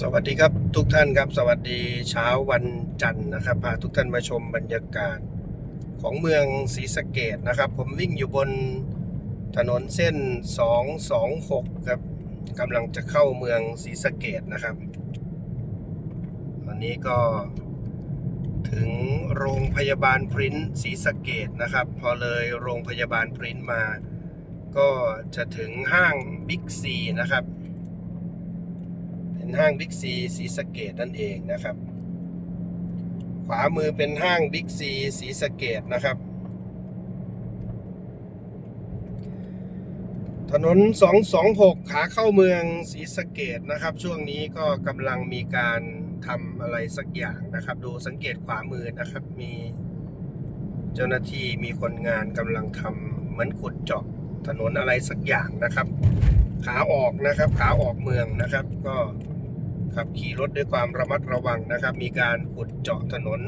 สวัสดีครับทุกท่านครับ สวัสดีเช้าวันจันทร์นะครับพาทุกท่านมาชมบรรยากาศของเมืองศรีสะเกดนะครับ ผมวิ่งอยู่บนถนนเส้น 226 ครับกำลังจะเข้าเมืองศรีสะเกดนะครับตอนนี้ก็ถึงโรงพยาบาลพรินท์ศรีสะเกดนะครับ พอเลยโรงพยาบาลพรินท์มา ก็จะถึงห้างบิ๊กซีนะครับ เป็นห้างบิ๊กซีสีสะเกดนั่นเองนะครับ ขวามือเป็นห้างบิ๊กซีสีสะเกดนะครับ ถนน 226 ขาเข้าเมืองศรีสะเกดนะครับ ช่วงนี้ก็กำลังมีการทำอะไรสักอย่างนะครับ ดูสังเกตขวามือนะครับ มีเจ้าหน้าที่มีคนงานกำลังทำเหมือนขุดเจาะถนนอะไรสักอย่างนะครับ ขาออกนะครับ ขาออกเมืองนะครับ ก็ ขับขี่รถด้วยความระมัดระวังนะครับ มีการขุดเจาะถนน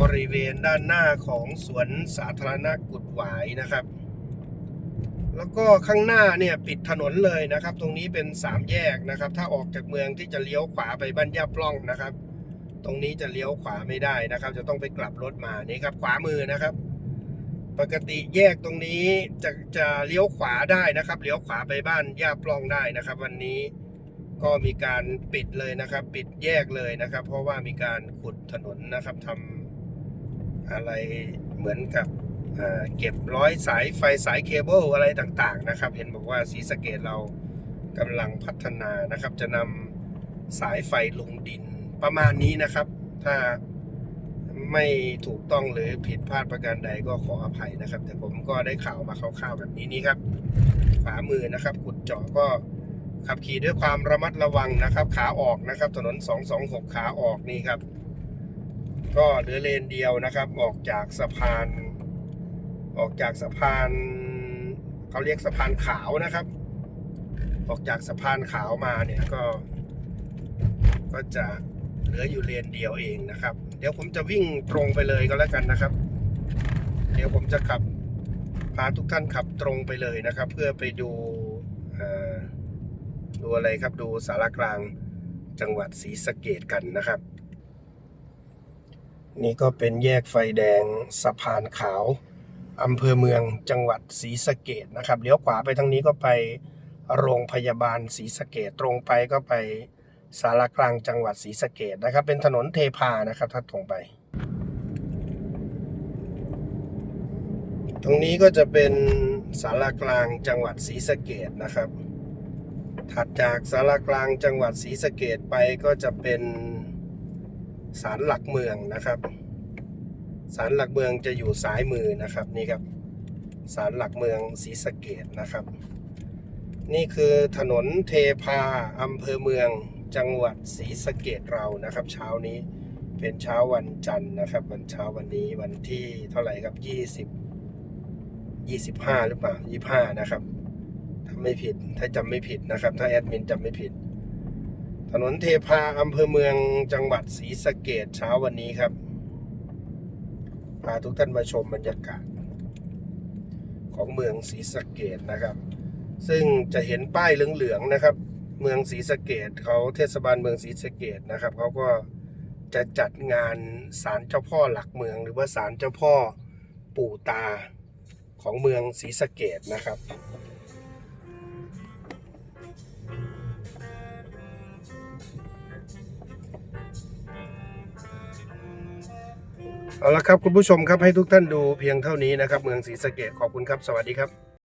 บริเวณด้านหน้าของสวนสาธารณะกุดหวายนะครับ แล้วก็ข้างหน้าเนี่ยปิดถนนเลยนะครับ ตรงนี้เป็นสามแยกนะครับ ถ้าออกจากเมืองที่จะเลี้ยวขวาไปบ้านยาปล้องนะครับ ตรงนี้จะเลี้ยวขวาไม่ได้นะครับ จะต้องไปกลับรถมานี่ครับขวามือนะครับ ปกติแยกตรงนี้จะจะเลี้ยวขวาได้นะครับ เลี้ยวขวาไปบ้านย่าปล้องได้นะครับ วันนี้ ก็มีการปิดเลยนะครับ ปิดแยกเลยนะครับ เพราะว่ามีการขุดถนนนะครับทำอะไรเหมือนกับเเก็บร้อยสายไฟสายเคเบิลอะไรต่างๆนะครับ เห็นบอกว่าสีสเกตเรากำลังพัฒนานะครับ จะนำสายไฟลงดินประมาณนี้นะครับ ถ้าไม่ถูกต้องหรือผิดพลาดประการใดก็ขออภัยนะครับ แต่ผมก็ได้ข่าวมาคร่าวๆแบบนี้นี่ครับขวามือนะครับขุดเจาะก็ ขับขี่ด้วยความระมัดระวังนะครับ ขาออกนะครับ ถนน 226 ขาออกนี่ครับ ก็เหลือเลนเดียวนะครับ ออกจากสะพาน ออกจากสะพานเขาเรียกสะพานขาวนะครับ ออกจากสะพานขาวมาเนี่ยก็ ก็จะเหลืออยู่เลนเดียวเองนะครับ เดี๋ยวผมจะวิ่งตรงไปเลยก็แล้วกันนะครับ เดี๋ยวผมจะขับพาทุกท่านขับตรงไปเลยนะครับ เพื่อไปดู ดูอะไรครับดูสารกลางจังหวัดศรีสะเกดกันนะครับ นี่ก็เป็นแยกไฟแดงสะพานขาวอำเภอเมืองจังหวัดศรีสะเกดนะครับเลี้ยวขวาไปทางนี้ก็ไปโรงพยาบาลศรีสะเกดตรงไปก็ไปสารกลางจังหวัดศรีสะเกดนะครับ เป็นถนนเทพานะครับถ้าตรงไป ตรงนี้ก็จะเป็นสารกลางจังหวัดศรีสะเกดนะครับ ถัดจากสารกลางจังหวัดศรีสะเกดไปก็จะเป็นศาลหลักเมืองนะครับศาลหลักเมืองจะอยู่ซ้ายมือนะครับนี่ครับศาลหลักเมืองศรีสะเกดนะครับ นี่คือถนนเทพาอำเภอเมืองจังหวัดศรีสะเกดเรานะครับ เช้านี้เป็นเช้าวันจันทร์นะครับ วันเช้าวันนี้วันที่เท่าไหร่ครับยี่สิบยี่สิบห้าหรือเปล่ายี่ห้านะครับ ถ้าไม่ผิด ถ้าจำไม่ผิดนะครับ ถ้าแอดมินจำไม่ผิด ถนนเทพาอำเภอเมืองจังหวัดศรีสะเกดเช้าวันนี้ครับ พาทุกท่านมาชมบรรยากาศ ของเมืองศรีสะเกดนะครับ ซึ่งจะเห็นป้ายเหลืองๆนะครับ เมืองศรีสะเกดเขาเทศบาลเมืองศรีสะเกดนะครับเขาก็จะจัดงานศาลเจ้าพ่อหลักเมือง หรือว่าศาลเจ้าพ่อปู่ตาของเมืองศรีสะเกดนะครับ เอาละครับคุณผู้ชมครับให้ทุกท่านดูเพียงเท่านี้นะครับ เมืองศรีสะเกดขอบคุณครับ สวัสดีครับ